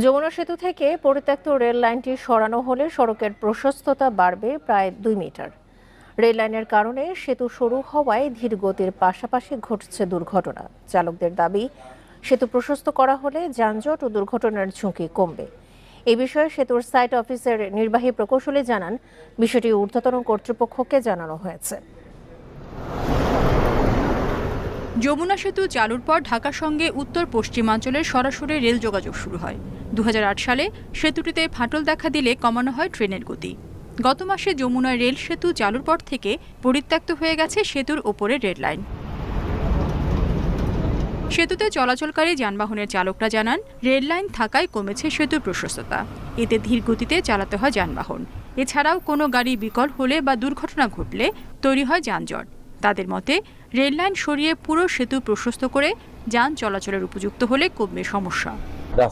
যমুনা সেতু থেকে পরিত্যক্ত রেল লাইনটি সরানো হলে সড়কের প্রশস্ততা বাড়বে প্রায় দুই মিটার। রেল লাইনের কারণে সেতু সরু হওয়ায় ধীর গতির পাশাপাশি ঘটছে দুর্ঘটনা। চালকদের দাবি, সেতু প্রশস্ত করা হলে যানজট ও দুর্ঘটনার ঝুঁকি কমবে। এ বিষয়ে সেতুর সাইট অফিসের নির্বাহী প্রকৌশলী জানান, বিষয়টি ঊর্ধ্বতন কর্তৃপক্ষকে জানানো হয়েছে। যমুনা সেতু চালুর পর ঢাকার সঙ্গে উত্তর পশ্চিমাঞ্চলের সরাসরি রেল যোগাযোগ শুরু হয়। দু হাজার আট সালে সেতুটিতে ফাটল দেখা দিলে কমানো হয় ট্রেনের গতি। গত মাসে যমুনা রেল সেতু চালুর পর থেকে পরিত্যক্ত হয়ে গেছে সেতুর ওপরে রেল লাইন। সেতুতে চলাচলকারী যানবাহনের চালকরা জানান, রেল লাইন থাকায় কমেছে সেতুর প্রশস্ততা। এতে ধীর গতিতে চালাতে হয় যানবাহন। এছাড়াও কোনো গাড়ি বিকল হলে বা দুর্ঘটনা ঘটলে তৈরি হয় যানজট। তাদের মতে রেল লাইন সরিয়ে পুরো সেতু প্রশস্ত করে যান চলাচলের উপযুক্ত হলে কমবে সমস্যা।